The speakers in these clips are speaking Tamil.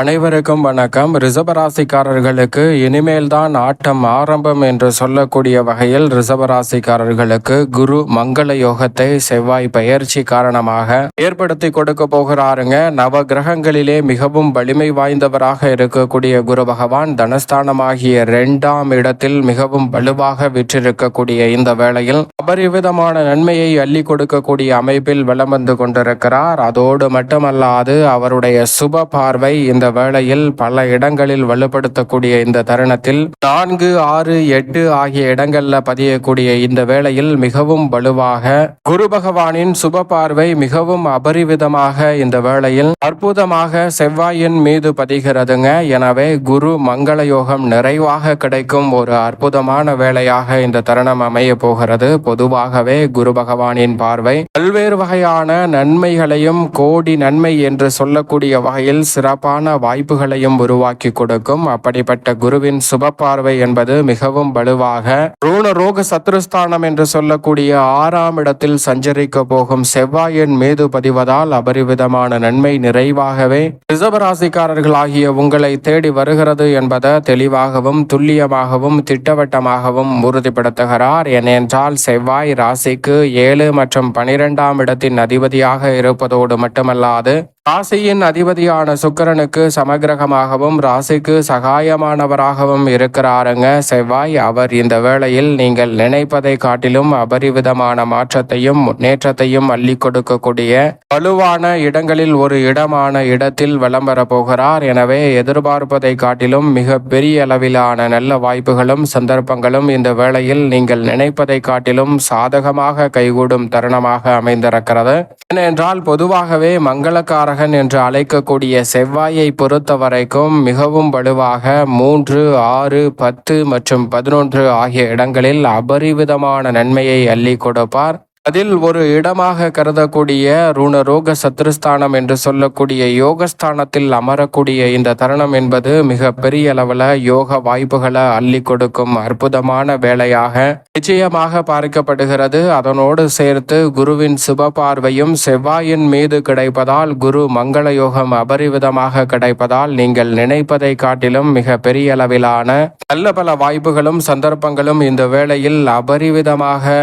அனைவருக்கும் வணக்கம். ரிசபராசிக்காரர்களுக்கு இனிமேல் தான் ஆட்டம் ஆரம்பம் என்று சொல்லக்கூடிய வகையில் ரிசபராசிக்காரர்களுக்கு குரு மங்கள யோகத்தை செவ்வாய் பயிற்சி காரணமாக ஏற்படுத்தி கொடுக்க போகிறாருங்க. நவ கிரகங்களிலே மிகவும் வலிமை வாய்ந்தவராக இருக்கக்கூடிய குரு பகவான் தனஸ்தானமாகிய இரண்டாம் இடத்தில் மிகவும் வலுவாக விற்றிருக்கக்கூடிய இந்த வேளையில் அபரிவிதமான நன்மையை அள்ளி கொடுக்கக்கூடிய அமைப்பில் வலம் வந்து கொண்டிருக்கிறார். அதோடு மட்டுமல்லாது அவருடைய சுப பார்வை இந்த வேளையில் பல இடங்களில் வலுப்படுத்தக்கூடிய இந்த தருணத்தில் நான்கு ஆறு எட்டு ஆகிய இடங்கள்ல பதியக்கூடிய இந்த வேளையில் மிகவும் வலுவாக குரு பகவானின் சுப பார்வை மிகவும் அபரிவிதமாக இந்த வேளையில் அற்புதமாக செவ்வாயின் மீது பதிகிறதுங்க. எனவே குரு மங்கள யோகம் நிறைவாக கிடைக்கும் ஒரு அற்புதமான வேளையாக இந்த தருணம் அமைய போகிறது. பொதுவாகவே குரு பகவானின் பார்வை பல்வேறு வகையான நன்மைகளையும் கோடி நன்மை என்று சொல்லக்கூடிய வகையில் சிறப்பான வாய்ப்புகளையும் உருவாக்கி கொடுக்கும். அப்படிப்பட்ட குருவின் சுப பார்வை என்பது மிகவும் வலுவாக ரூண ரோக சத்ருஸ்தானம் என்று சொல்லக்கூடிய ஆறாம் இடத்தில் சஞ்சரிக்க போகும் செவ்வாயின் மீது பதிவதால் அபரிவிதமான நன்மை நிறைவாகவே ரிசவராசிக்காரர்களாகிய உங்களை தேடி வருகிறது என்பதை தெளிவாகவும் துல்லியமாகவும் திட்டவட்டமாகவும் உறுதிப்படுத்துகிறார். ஏனென்றால் செவ்வாய் ராசிக்கு ஏழு மற்றும் பனிரெண்டாம் இடத்தின் அதிபதியாக இருப்பதோடு மட்டுமல்லாது ராசியின் அதிபதியான சுக்கரனுக்கு சமகிரகமாகவும் ராசிக்கு சகாயமானவராகவும் இருக்கிறாருங்க. செவ்வாய் அவர் இந்த வேளையில் நீங்கள் நினைப்பதை காட்டிலும் அபரிவிதமான மாற்றத்தையும் முன்னேற்றத்தையும் அள்ளி கொடுக்கக்கூடிய வலுவான இடங்களில் ஒரு இடமான இடத்தில் வலம் போகிறார். எனவே எதிர்பார்ப்பதை காட்டிலும் மிக பெரிய அளவிலான நல்ல வாய்ப்புகளும் சந்தர்ப்பங்களும் இந்த வேளையில் நீங்கள் நினைப்பதை காட்டிலும் சாதகமாக கைகூடும் தருணமாக அமைந்திருக்கிறது. ஏனென்றால் பொதுவாகவே மங்களக்கார மங்களக்காரகன் என்று அழைக்கக்கூடிய செவ்வாயை பொறுத்த வரைக்கும் மிகவும் வலுவாக மூன்று ஆறு பத்து மற்றும் பதினொன்று ஆகிய இடங்களில் அபரிவிதமான நன்மையை அள்ளி கொடுப்பார். அதில் ஒரு இடமாக கருதக்கூடிய ருணரோக சத்ருஸ்தானம் என்று சொல்லக்கூடிய யோகஸ்தானத்தில் அமரக்கூடிய இந்த தருணம் என்பது மிக பெரிய அளவில் யோக வாய்ப்புகளை அள்ளி கொடுக்கும் அற்புதமான வேலையாக நிச்சயமாக பார்க்கப்படுகிறது. அதனோடு சேர்த்து குருவின் சுப பார்வையும் செவ்வாயின் மீது கிடைப்பதால் குரு மங்கள யோகம் அபரிவிதமாக கிடைப்பதால் நீங்கள் நினைப்பதை காட்டிலும் மிக பெரிய அளவிலான நல்ல பல வாய்ப்புகளும் சந்தர்ப்பங்களும் இந்த வேளையில் அபரிவிதமாக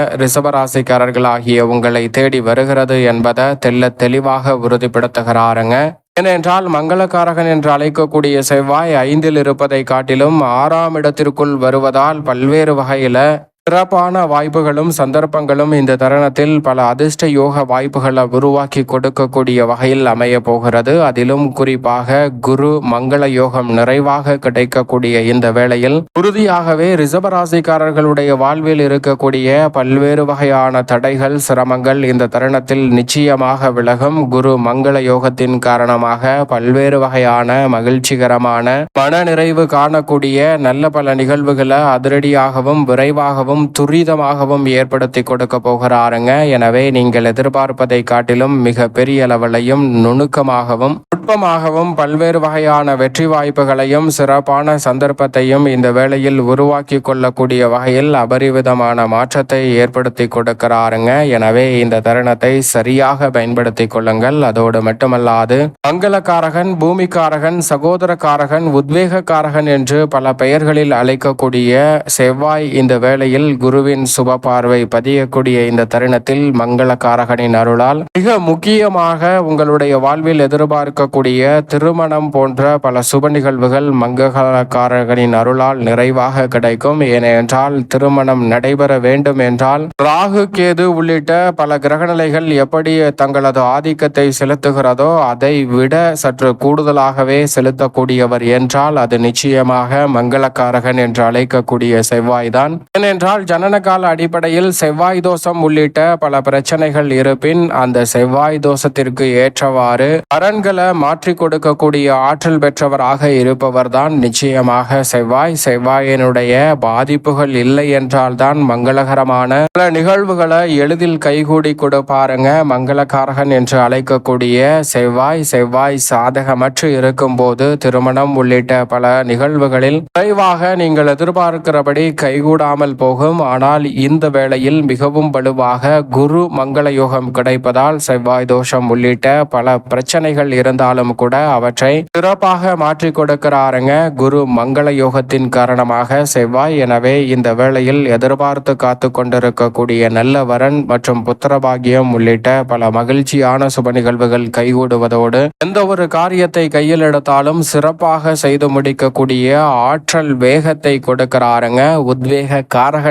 ஆகிய உங்களை தேடி வருகிறது என்பதை தெல்ல தெளிவாக உறுதிப்படுத்துகிறாருங்க. ஏனென்றால் மங்களக்காரகன் என்று அழைக்கக்கூடிய செவ்வாய் ஐந்தில் இருப்பதை காட்டிலும் ஆறாம் இடத்திற்குள் வருவதால் பல்வேறு வகையில சிறப்பான வாய்ப்புகளும் சந்தர்ப்பங்களும் இந்த தருணத்தில் பல அதிர்ஷ்ட யோக வாய்ப்புகளை உருவாக்கி கொடுக்கக்கூடிய வகையில் அமைய போகிறது. அதிலும் குறிப்பாக குரு மங்கள யோகம் நிறைவாக கிடைக்கக்கூடிய இந்த வேளையில் உறுதியாகவே ரிசபராசிக்காரர்களுடைய வாழ்வில் இருக்கக்கூடிய பல்வேறு வகையான தடைகள் சிரமங்கள் இந்த தருணத்தில் நிச்சயமாக விலகும். குரு மங்கள யோகத்தின் காரணமாக பல்வேறு வகையான மகிழ்ச்சிகரமான மன நிறைவு காணக்கூடிய நல்ல பல நிகழ்வுகளை அதிரடியாகவும் விரைவாகவும் துரிதமாகவும் ஏற்படுத்தி கொடுக்க போகிறாருங்க. எனவே நீங்கள் எதிர்பார்ப்பதை காட்டிலும் மிக பெரிய அளவிலையும் நுணுக்கமாகவும் நுட்பமாகவும் பல்வேறு வகையான வெற்றி வாய்ப்புகளையும் சிறப்பான சந்தர்ப்பத்தையும் இந்த வேளையில் உருவாக்கி கொள்ளக்கூடிய வகையில் அபரிவிதமான மாற்றத்தை ஏற்படுத்தி கொடுக்கிறாருங்க. எனவே இந்த தருணத்தை சரியாக பயன்படுத்தி கொள்ளுங்கள். அதோடு மட்டுமல்லாது மங்களக்காரகன் பூமிக்காரகன் சகோதரக்காரகன் உத்வேகக்காரகன் என்று பல பெயர்களில் அழைக்கக்கூடிய செவ்வாய் இந்த வேளையில் குருவின் சுப பார்வை பதியக்கூடிய இந்த தருணத்தில் மங்களக்காரகனின் அருளால் மிக முக்கியமாக உங்களுடைய வாழ்வில் எதிர்பார்க்கக்கூடிய திருமணம் போன்ற பல சுப நிகழ்வுகள் மங்களகாரகனின் அருளால் நிறைவாக கிடைக்கும். ஏனென்றால் திருமணம் நடைபெற வேண்டும் என்றால் ராகு கேது உள்ளிட்ட பல கிரகநிலைகள் எப்படி தங்களது ஆதிக்கத்தை செலுத்துகிறதோ அதை விட சற்று கூடுதலாகவே செலுத்தக்கூடியவர் என்றால் அது நிச்சயமாக மங்களக்காரகன் என்று அழைக்கக்கூடிய செவ்வாய்தான். ஏனென்றால் ஜனனகால அடிப்படையில் செவ்வாய் தோஷம் உள்ளிட்ட பல பிரச்சனைகள் இருப்பின் அந்த செவ்வாய் தோஷத்திற்கு ஏற்றவாறு பலன்களை மாற்றி கொடுக்கக்கூடிய ஆற்றல் பெற்றவராக இருப்பவர்தான் நிச்சயமாக செவ்வாய். செவ்வாயினுடைய பாதிப்புகள் இல்லை என்றால்தான் மங்களகரமான பல நிகழ்வுகளை எளிதில் கைகூடி கொடுப்பாருங்க. மங்களகாரகன் என்று அழைக்கக்கூடிய செவ்வாய் செவ்வாய் சாதகமற்று இருக்கும்போது திருமணம் உள்ளிட்ட பல நிகழ்வுகளில் விரைவாக நீங்கள் எதிர்பார்க்கிறபடி கைகூடாமல் போகும் யோகம் ஆனால் இந்த வேளையில் மிகவும் வலுவாக குரு மங்கள யோகம் கிடைப்பதால் செவ்வாய் தோஷம் உள்ளிட்ட பல பிரச்சனைகள் இருந்தாலும் கூட அவற்றை சிறப்பாக மாற்றி கொடுக்கிறாருங்க. குரு மங்கள யோகத்தின் காரணமாக செவ்வாய் எனவே இந்த வேளையில் எதிர்பார்த்து காத்து கொண்டிருக்கக்கூடிய நல்ல வரன் மற்றும் புத்திரபாகியம் உள்ளிட்ட பல மகிழ்ச்சியான சுப நிகழ்வுகள் கைகூடுவதோடு எந்த ஒரு காரியத்தை கையில் எடுத்தாலும் சிறப்பாக செய்து முடிக்கக்கூடிய ஆற்றல் வேகத்தை கொடுக்கிறாருங்க. உத்வேக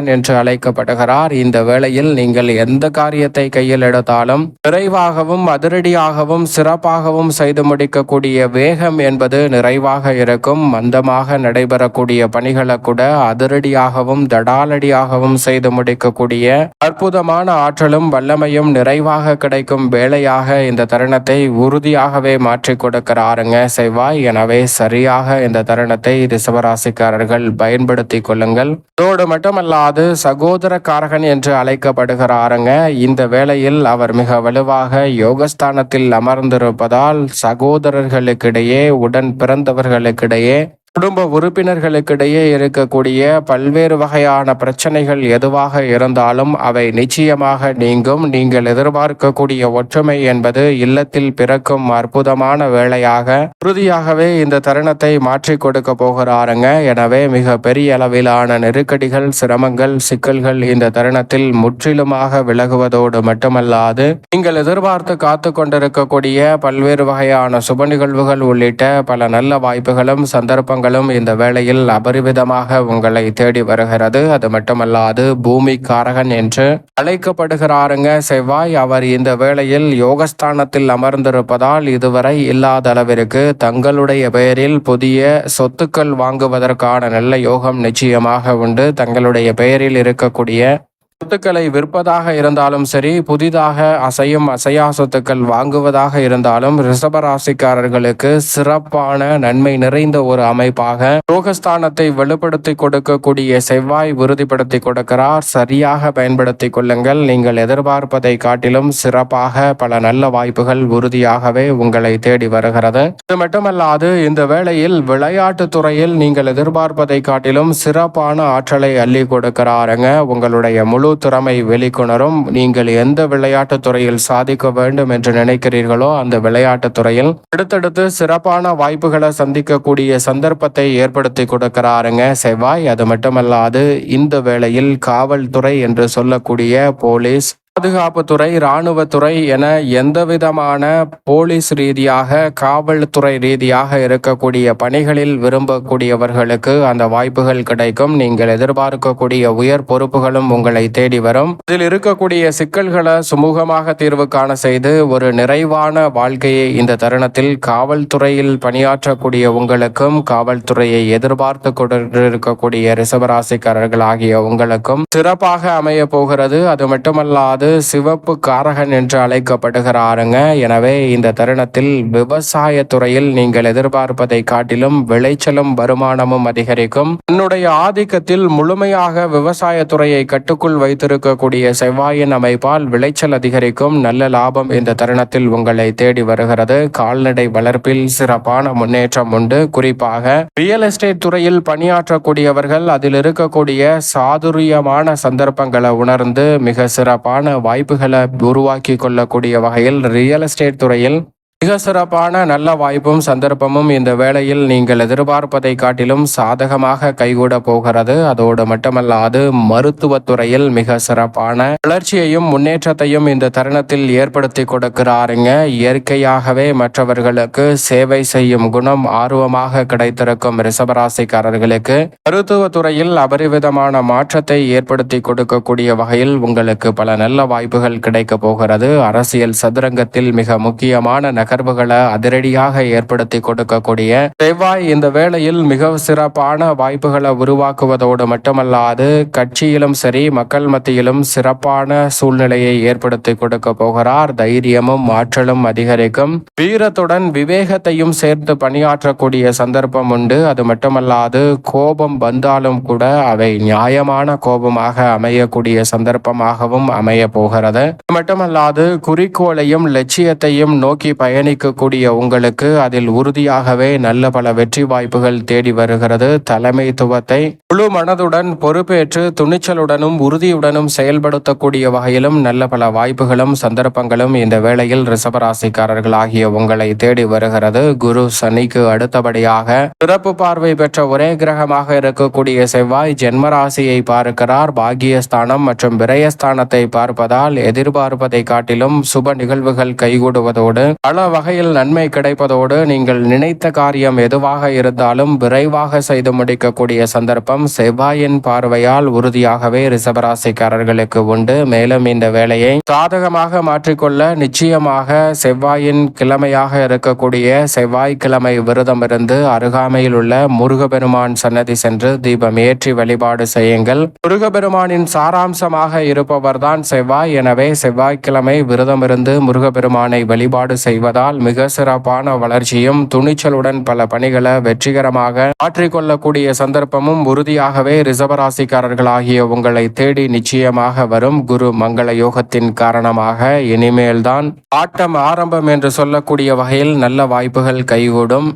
காரகன் என்று அழைக்கப்படுகிறார். இந்த வேளையில் நீங்கள் எந்த காரியத்தை கையில் எடுத்தாலும் விரைவாகவும் அதிரடியாகவும் சிறப்பாகவும் செய்து முடிக்கக்கூடிய வேகம் என்பது நிறைவாக இருக்கும். மந்தமாக நடைபெறக்கூடிய பணிகளை கூட அதிரடியாகவும் தடாலடியாகவும் செய்து முடிக்கக்கூடிய அற்புதமான ஆற்றலும் வல்லமையும் நிறைவாக கிடைக்கும் வேலையாக இந்த தருணத்தை உறுதியாகவே மாற்றி கொடுக்கிறாருங்க செவ்வாய். எனவே சரியாக இந்த தருணத்தை ரிசவராசிக்காரர்கள் பயன்படுத்தி கொள்ளுங்கள். அதோடு மட்டுமல்லாது சகோதர சகோதரக்காரகன் என்று அழைக்கப்படுகிறாருங்க. இந்த வேளையில் அவர் மிக வலுவாக யோகஸ்தானத்தில் அமர்ந்திருப்பதால் சகோதரர்களுக்கிடையே உடன் பிறந்தவர்களுக்கிடையே குடும்ப உறுப்பினர்களுக்கிடையே இருக்கக்கூடிய பல்வேறு வகையான பிரச்சனைகள் எதுவாக இருந்தாலும் அவை நிச்சயமாக நீங்கும். நீங்கள் எதிர்பார்க்கக்கூடிய ஒற்றுமை என்பது இல்லத்தில் பிறக்கும் அற்புதமான வேளையாக உறுதியாகவே இந்த தருணத்தை மாற்றி கொடுக்க போகிறாருங்க. எனவே மிக பெரிய அளவிலான நெருக்கடிகள் சிரமங்கள் சிக்கல்கள் இந்த தருணத்தில் முற்றிலுமாக விலகுவதோடு மட்டுமல்லாது நீங்கள் எதிர்பார்த்து காத்து கொண்டிருக்கக்கூடிய பல்வேறு வகையான சுப நிகழ்வுகள் உள்ளிட்ட பல நல்ல வாய்ப்புகளும் சந்தர்ப்பங்களும் இந்த வேளையில் அபரிவிதமாக உங்களை தேடி வருகிறது. அது மட்டுமல்லாது பூமி காரகன் என்று அழைக்கப்படுகிறாருங்க. செவ்வாய் அவர் இந்த வேளையில் யோகஸ்தானத்தில் அமர்ந்திருப்பதால் இதுவரை இல்லாத அளவிற்கு தங்களுடைய பெயரில் புதிய சொத்துக்கள் வாங்குவதற்கான நல்ல யோகம் நிச்சயமாக உண்டு. தங்களுடைய பெயரில் இருக்கக்கூடிய சொத்துக்களை விற்பதாக இருந்தாலும் சரி புதிதாக அசையும் அசையா சொத்துக்கள் வாங்குவதாக இருந்தாலும் ரிஷபராசிக்காரர்களுக்கு சிறப்பான நன்மை நிறைந்த ஒரு அமைப்பாக யோகஸ்தானத்தை வெளிப்படுத்தி கொடுக்கக்கூடிய செவ்வாய் உறுதிப்படுத்தி கொடுக்கிறார். சரியாக பயன்படுத்தி கொள்ளுங்கள். நீங்கள் எதிர்பார்ப்பதை காட்டிலும் சிறப்பாக பல நல்ல வாய்ப்புகள் உறுதியாகவே உங்களை தேடி வருகிறது. இது மட்டுமல்லாது இந்த வேளையில் விளையாட்டு துறையில் நீங்கள் எதிர்பார்ப்பதை காட்டிலும் சிறப்பான ஆற்றலை அள்ளி கொடுக்கிறாருங்க. உங்களுடைய முழு திறமை வெளிக்கொணரும். நீங்கள் எந்த விளையாட்டு துறையில் சாதிக்க வேண்டும் என்று நினைக்கிறீர்களோ அந்த விளையாட்டு துறையில் அடுத்தடுத்து சிறப்பான வாய்ப்புகளை சந்திக்கக்கூடிய சந்தர்ப்பத்தை ஏற்படுத்தி கொடுக்கிறாருங்க செவ்வாய். அது மட்டுமல்லாது இந்த வேளையில் காவல்துறை என்று சொல்லக்கூடிய போலீஸ் பாதுகாப்புத்துறை இராணுவத்துறை என எந்த விதமான போலீஸ் ரீதியாக காவல்துறை ரீதியாக இருக்கக்கூடிய பணிகளில் விரும்பக்கூடியவர்களுக்கு அந்த வாய்ப்புகள் கிடைக்கும். நீங்கள் எதிர்பார்க்கக்கூடிய உயர் பொறுப்புகளும் உங்களை தேடி வரும். இதில் இருக்கக்கூடிய சிக்கல்களை சுமூகமாக தீர்வு காண செய்து ஒரு நிறைவான வாழ்க்கையை இந்த தருணத்தில் காவல்துறையில் பணியாற்றக்கூடிய உங்களுக்கும் காவல்துறையை எதிர்பார்த்து கொண்டிருக்கக்கூடிய ரிசவராசிக்காரர்கள் ஆகிய உங்களுக்கும் சிறப்பாக அமைய போகிறது. அது மட்டுமல்லாது சிவப்பு காரகன் என்று அழைக்கப்படுகிறாருங்க. எனவே இந்த தருணத்தில் விவசாய துறையில் நீங்கள் எதிர்பார்ப்பதை காட்டிலும் விளைச்சலும் வருமானமும் அதிகரிக்கும். தன்னுடைய ஆதிக்கத்தில் முழுமையாக விவசாய துறையை கட்டுக்குள் வைத்திருக்கக்கூடிய செவ்வாயின் அமைப்பால் விளைச்சல் அதிகரிக்கும் நல்ல லாபம் இந்த தருணத்தில் உங்களை தேடி வருகிறது. கால்நடை வளர்ப்பில் சிறப்பான முன்னேற்றம் உண்டு. குறிப்பாக ரியல் எஸ்டேட் துறையில் பணியாற்றக்கூடியவர்கள் அதில் இருக்கக்கூடிய சாதுரியமான சந்தர்ப்பங்களை உணர்ந்து மிக சிறப்பான வாய்ப்புகளை உருவாக்கி கொள்ளக்கூடிய வகையில் ரியல் எஸ்டேட் துறையில் மிக சிறப்பான நல்ல வாய்ப்பும் சந்தர்ப்பமும் இந்த வேளையில் நீங்கள் எதிர்பார்ப்பதை காட்டிலும் சாதகமாக கைகூட போகிறது. அதோடு மட்டுமல்லாது மருத்துவத்துறையில் மிக சிறப்பான வளர்ச்சியையும் முன்னேற்றத்தையும் இந்த தருணத்தில் ஏற்படுத்தி கொடுக்கிறாருங்க. இயற்கையாகவே மற்றவர்களுக்கு சேவை செய்யும் குணம் ஆர்வமாக கிடைத்திருக்கும் ரிசபராசிக்காரர்களுக்கு மருத்துவத்துறையில் அபரிவிதமான மாற்றத்தை ஏற்படுத்தி கொடுக்கக்கூடிய வகையில் உங்களுக்கு பல நல்ல வாய்ப்புகள் கிடைக்கப் போகிறது. அரசியல் சதுரங்கத்தில் மிக முக்கியமான நகர்வுகளை அதிரடியாக ஏற்படுத்தி கொடுக்கக்கூடிய செவ்வாய் இந்த வேளையில் மிக சிறப்பான வாய்ப்புகளை உருவாக்குவதோடு மட்டுமல்லாது கட்சியிலும் சரி மக்கள் மத்தியிலும் சிறப்பான சூழ்நிலையை ஏற்படுத்தி கொடுக்க போகிறார். தைரியமும் ஆற்றலும் அதிகரிக்கும். வீரத்துடன் விவேகத்தையும் சேர்த்து பணியாற்றக்கூடிய சந்தர்ப்பம் உண்டு. அது மட்டுமல்லாது கோபம் வந்தாலும் கூட அவை நியாயமான கோபமாக அமையக்கூடிய சந்தர்ப்பமாகவும் அமைய போகிறது. அது மட்டுமல்லாது குறிக்கோளையும் லட்சியத்தையும் நோக்கி பயன் பயணிக்கக்கூடிய உங்களுக்கு அதில் உறுதியாகவே நல்ல பல வெற்றி வாய்ப்புகள் தேடி வருகிறது. தலைமைத்துவத்தை முழு மனதுடன் பொறுப்பேற்று துணிச்சலுடனும் உறுதியுடனும் செயல்படுத்தக்கூடிய வகையிலும் நல்ல பல வாய்ப்புகளும் சந்தர்ப்பங்களும் இந்த வேளையில் ரிசபராசிக்காரர்கள் ஆகிய உங்களை தேடி வருகிறது. குரு சனிக்கு அடுத்தபடியாக சிறப்பு பார்வை பெற்ற ஒரே கிரகமாக இருக்கக்கூடிய செவ்வாய் ஜென்மராசியை பார்க்கிறார். பாகியஸ்தானம் மற்றும் விரயஸ்தானத்தை பார்ப்பதால் எதிர்பார்ப்பதை காட்டிலும் சுப நிகழ்வுகள் கைகூடுவதோடு பல வகையில் நன்மை கிடைப்பதோடு நீங்கள் நினைத்த காரியம் எதுவாக இருந்தாலும் விரைவாக செய்து முடிக்கக்கூடிய சந்தர்ப்பம் செவ்வாயின் பார்வையால் உறுதியாகவே ரிசபராசிக்காரர்களுக்கு உண்டு. மேலும் இந்த வேலையை சாதகமாக மாற்றிக்கொள்ள நிச்சயமாக செவ்வாயின் கிழமையாக இருக்கக்கூடிய செவ்வாய்க்கிழமை விரதம் இருந்து அருகாமையில் உள்ள முருகபெருமான் சன்னதி சென்று தீபம் ஏற்றி வழிபாடு செய்யுங்கள். முருகபெருமானின் சாராம்சமாக இருப்பவர்தான் செவ்வாய். எனவே செவ்வாய்க்கிழமை விரதமிருந்து முருகபெருமானை வழிபாடு செய்வதால் மிக சிறப்பான வளர்ச்சியும் துணிச்சலுடன் பல பணிகளை வெற்றிகரமாக மாற்றிக்கொள்ளக்கூடிய சந்தர்ப்பமும் உறுதியாகவே ரிசர்வராசிக்காரர்களாகிய உங்களை தேடி நிச்சயமாக வரும் குரு மங்கள யோகத்தின் காரணமாக. இனிமேல்தான் ஆட்டம் ஆரம்பம் என்று சொல்லக்கூடிய வகையில் நல்ல வாய்ப்புகள் கைகூடும்.